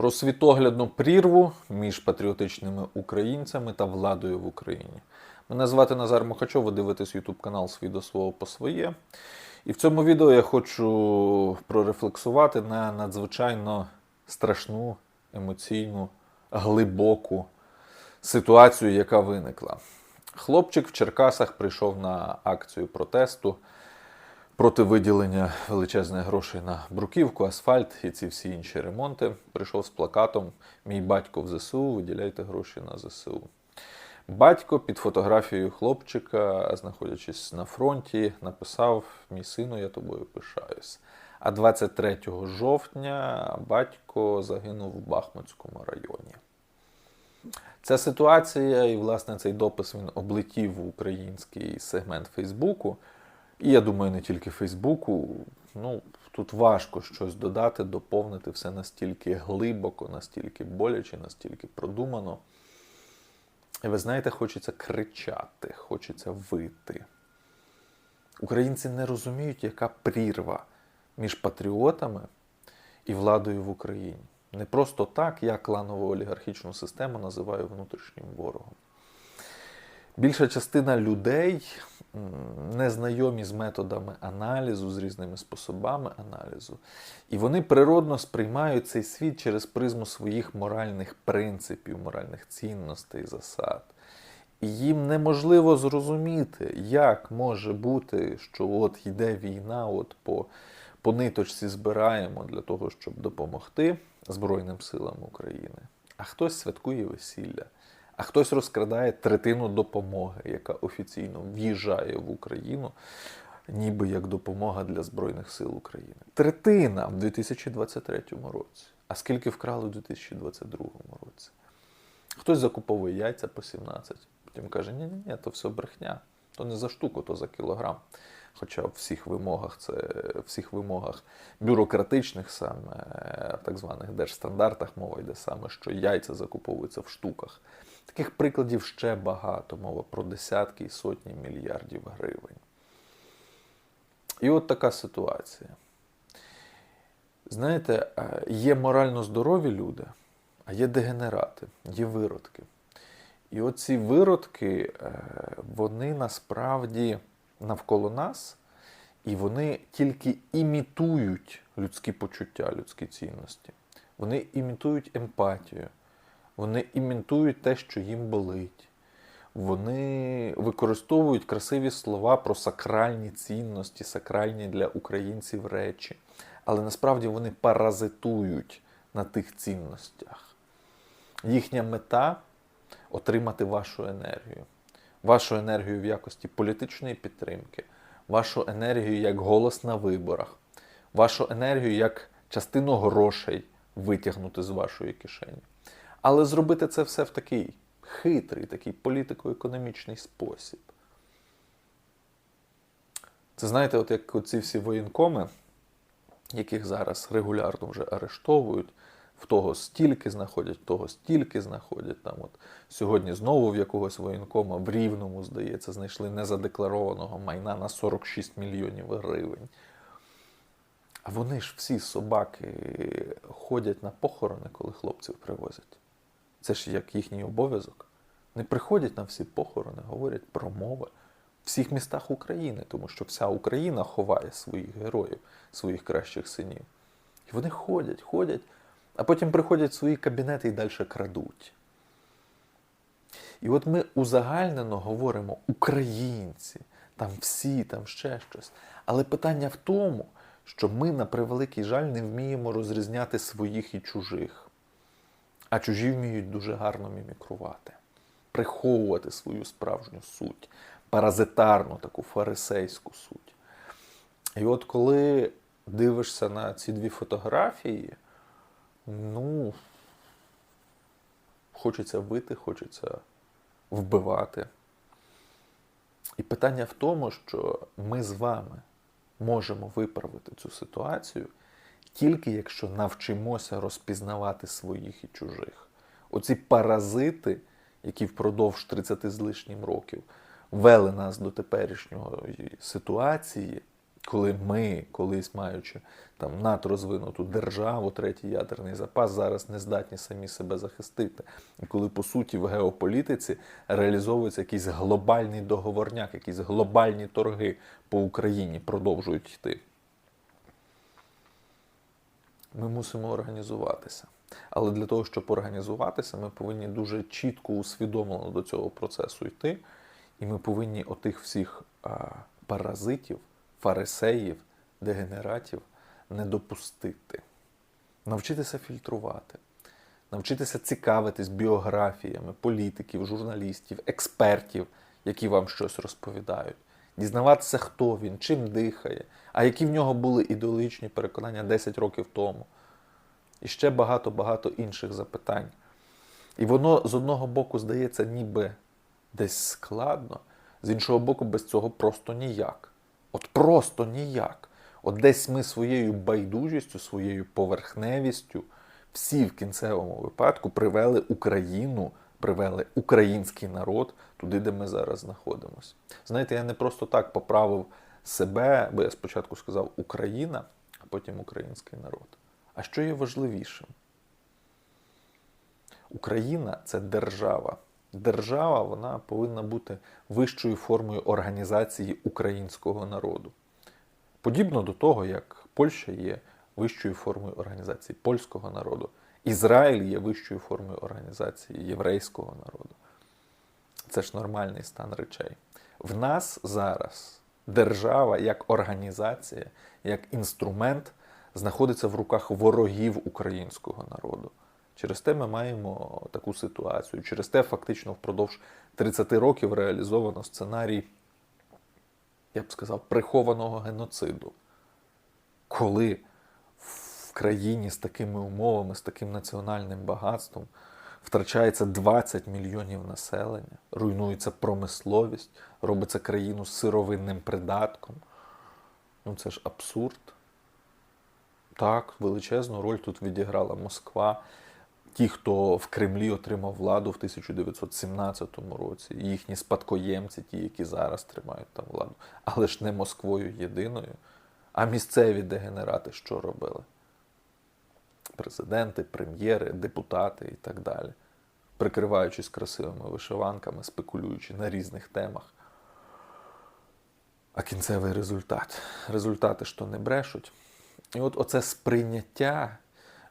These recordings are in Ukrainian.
про світоглядну прірву між патріотичними українцями та владою в Україні. Мене звати Назар Мухачов, ви дивитесь YouTube канал Свій до свого по своє. І в цьому відео я хочу прорефлексувати на надзвичайно страшну, емоційну, глибоку ситуацію, яка виникла. Хлопчик в Черкасах прийшов на акцію протесту проти виділення величезних грошей на бруківку, асфальт і ці всі інші ремонти. Прийшов з плакатом Мій батько в ЗСУ, виділяйте гроші на ЗСУ. Батько під фотографією хлопчика, знаходячись на фронті, написав: Мій сину, я тобою пишаюсь. А 23 жовтня батько загинув в Бахмутському районі. Ця ситуація і, власне, цей допис він облетів в український сегмент Фейсбуку. І я думаю, не тільки Фейсбуку. Ну, тут важко щось додати, доповнити все настільки глибоко, настільки боляче, настільки продумано. І ви знаєте, хочеться кричати, хочеться вити. Українці не розуміють, яка прірва між патріотами і владою в Україні. Не просто так, я кланову олігархічну систему називаю внутрішнім ворогом. Більша частина людей не знайомі з методами аналізу, з різними способами аналізу, і вони природно сприймають цей світ через призму своїх моральних принципів, моральних цінностей, засад. І їм неможливо зрозуміти, як може бути, що от йде війна, от по, по ниточці збираємо для того, щоб допомогти Збройним силам України. А хтось святкує весілля, а хтось розкрадає третину допомоги, яка офіційно в'їжджає в Україну, ніби як допомога для Збройних сил України. Третина в 2023 році. А скільки вкрали в 2022 році? Хтось закуповує яйця по 17, потім каже, ні ні ні то все брехня, то не за штуку, то за кілограм. Хоча в всіх вимогах, це всіх вимогах бюрократичних, саме так званих держстандартах, мова йде саме, що яйця закуповуються в штуках. Таких прикладів ще багато, мова про десятки і сотні мільярдів гривень. І от така ситуація. Знаєте, є морально здорові люди, а є дегенерати, є виродки. І оці виродки, вони насправді навколо нас, і вони тільки імітують людські почуття, людські цінності. Вони імітують емпатію, вони імітують те, що їм болить. Вони використовують красиві слова про сакральні цінності, сакральні для українців речі. Але насправді вони паразитують на тих цінностях. Їхня мета отримати вашу енергію вашу енергію в якості політичної підтримки, вашу енергію як голос на виборах, вашу енергію як частину грошей витягнути з вашої кишені. Але зробити це все в такий хитрий, такий політико-економічний спосіб. Це знаєте, от як оці всі воєнкоми, яких зараз регулярно вже арештовують, в того стільки знаходять, в того стільки знаходять. Там от Сьогодні знову в якогось воєнкома в Рівному, здається, знайшли незадекларованого майна на 46 мільйонів гривень. А вони ж всі собаки ходять на похорони, коли хлопців привозять. Це ж як їхній обов'язок. Не приходять на всі похорони, говорять промови в всіх містах України, тому що вся Україна ховає своїх героїв, своїх кращих синів. І вони ходять, ходять а потім приходять в свої кабінети і далі крадуть. І от ми узагальнено говоримо українці, там всі, там ще щось. Але питання в тому, що ми, на превеликий жаль, не вміємо розрізняти своїх і чужих. А чужі вміють дуже гарно мімікрувати, приховувати свою справжню суть, паразитарну таку фарисейську суть. І от коли дивишся на ці дві фотографії, Ну, хочеться вити, хочеться вбивати. І питання в тому, що ми з вами можемо виправити цю ситуацію тільки якщо навчимося розпізнавати своїх і чужих. Оці паразити, які впродовж 30 з лишнім років вели нас до теперішньої ситуації, Коли ми, колись маючи там надрозвинуту державу, третій ядерний запас, зараз не здатні самі себе захистити. І коли по суті в геополітиці реалізовується якийсь глобальний договорняк, якісь глобальні торги по Україні продовжують йти. Ми мусимо організуватися. Але для того, щоб організуватися, ми повинні дуже чітко усвідомлено до цього процесу йти. І ми повинні отих всіх а, паразитів, фарисеїв, дегенератів не допустити. Навчитися фільтрувати, навчитися цікавитись біографіями політиків, журналістів, експертів, які вам щось розповідають, дізнаватися, хто він, чим дихає, а які в нього були ідеологічні переконання 10 років тому. І ще багато-багато інших запитань. І воно з одного боку здається, ніби десь складно, з іншого боку, без цього просто ніяк. От просто ніяк. От десь ми своєю байдужістю, своєю поверхневістю, всі в кінцевому випадку привели Україну, привели український народ туди, де ми зараз знаходимося. Знаєте, я не просто так поправив себе, бо я спочатку сказав Україна, а потім український народ. А що є важливішим? Україна це держава. Держава вона повинна бути вищою формою організації українського народу. Подібно до того, як Польща є вищою формою організації польського народу, Ізраїль є вищою формою організації єврейського народу. Це ж нормальний стан речей. В нас зараз держава як організація, як інструмент знаходиться в руках ворогів українського народу. Через те ми маємо таку ситуацію. Через те, фактично, впродовж 30 років реалізовано сценарій, я б сказав, прихованого геноциду. Коли в країні з такими умовами, з таким національним багатством втрачається 20 мільйонів населення, руйнується промисловість, робиться країну сировинним придатком. Ну це ж абсурд. Так, величезну роль тут відіграла Москва. Ті, хто в Кремлі отримав владу в 1917 році, їхні спадкоємці, ті, які зараз тримають там владу, але ж не Москвою єдиною. А місцеві дегенерати що робили? Президенти, прем'єри, депутати і так далі, прикриваючись красивими вишиванками, спекулюючи на різних темах. А кінцевий результат. Результати, що не брешуть. І от оце сприйняття,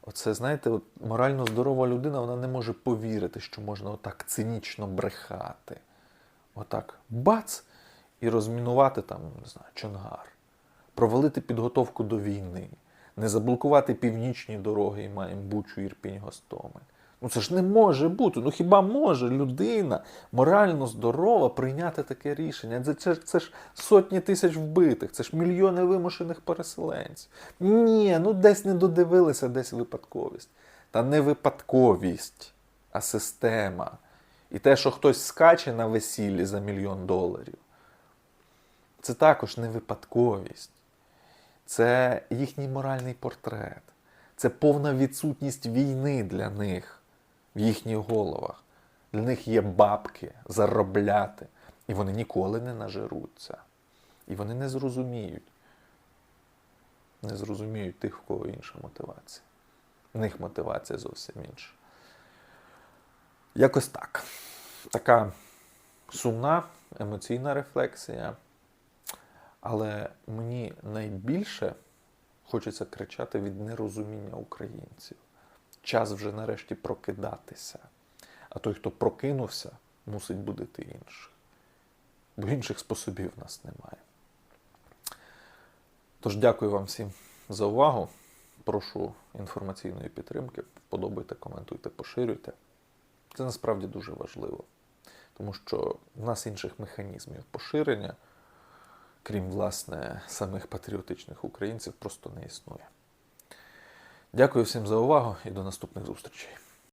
оце, знаєте, от морально здорова людина, вона не може повірити, що можна отак цинічно брехати. Отак бац! І розмінувати там, не знаю, Чонгар, провалити підготовку до війни, не заблокувати північні дороги і маємо Бучу, Ірпінь, Гостомель. Ну це ж не може бути. Ну хіба може людина морально здорова прийняти таке рішення? Це, це, це ж сотні тисяч вбитих, це ж мільйони вимушених переселенців. Ні, ну десь не додивилися, десь випадковість. Та не випадковість, а система. І те, що хтось скаче на весіллі за мільйон доларів, це також не випадковість. Це їхній моральний портрет. Це повна відсутність війни для них в їхніх головах. Для них є бабки заробляти. І вони ніколи не нажируться. І вони не зрозуміють. Не зрозуміють тих, в кого інша мотивація. В них мотивація зовсім інша. Якось так. Така сумна емоційна рефлексія. Але мені найбільше хочеться кричати від нерозуміння українців. Час вже нарешті прокидатися. А той, хто прокинувся, мусить будити інших. Бо інших способів в нас немає. Тож дякую вам всім за увагу. Прошу інформаційної підтримки. Подобайте, коментуйте, поширюйте. Це насправді дуже важливо. Тому що в нас інших механізмів поширення, крім власне самих патріотичних українців, просто не існує. Дякую всім за увагу і до наступних зустрічей.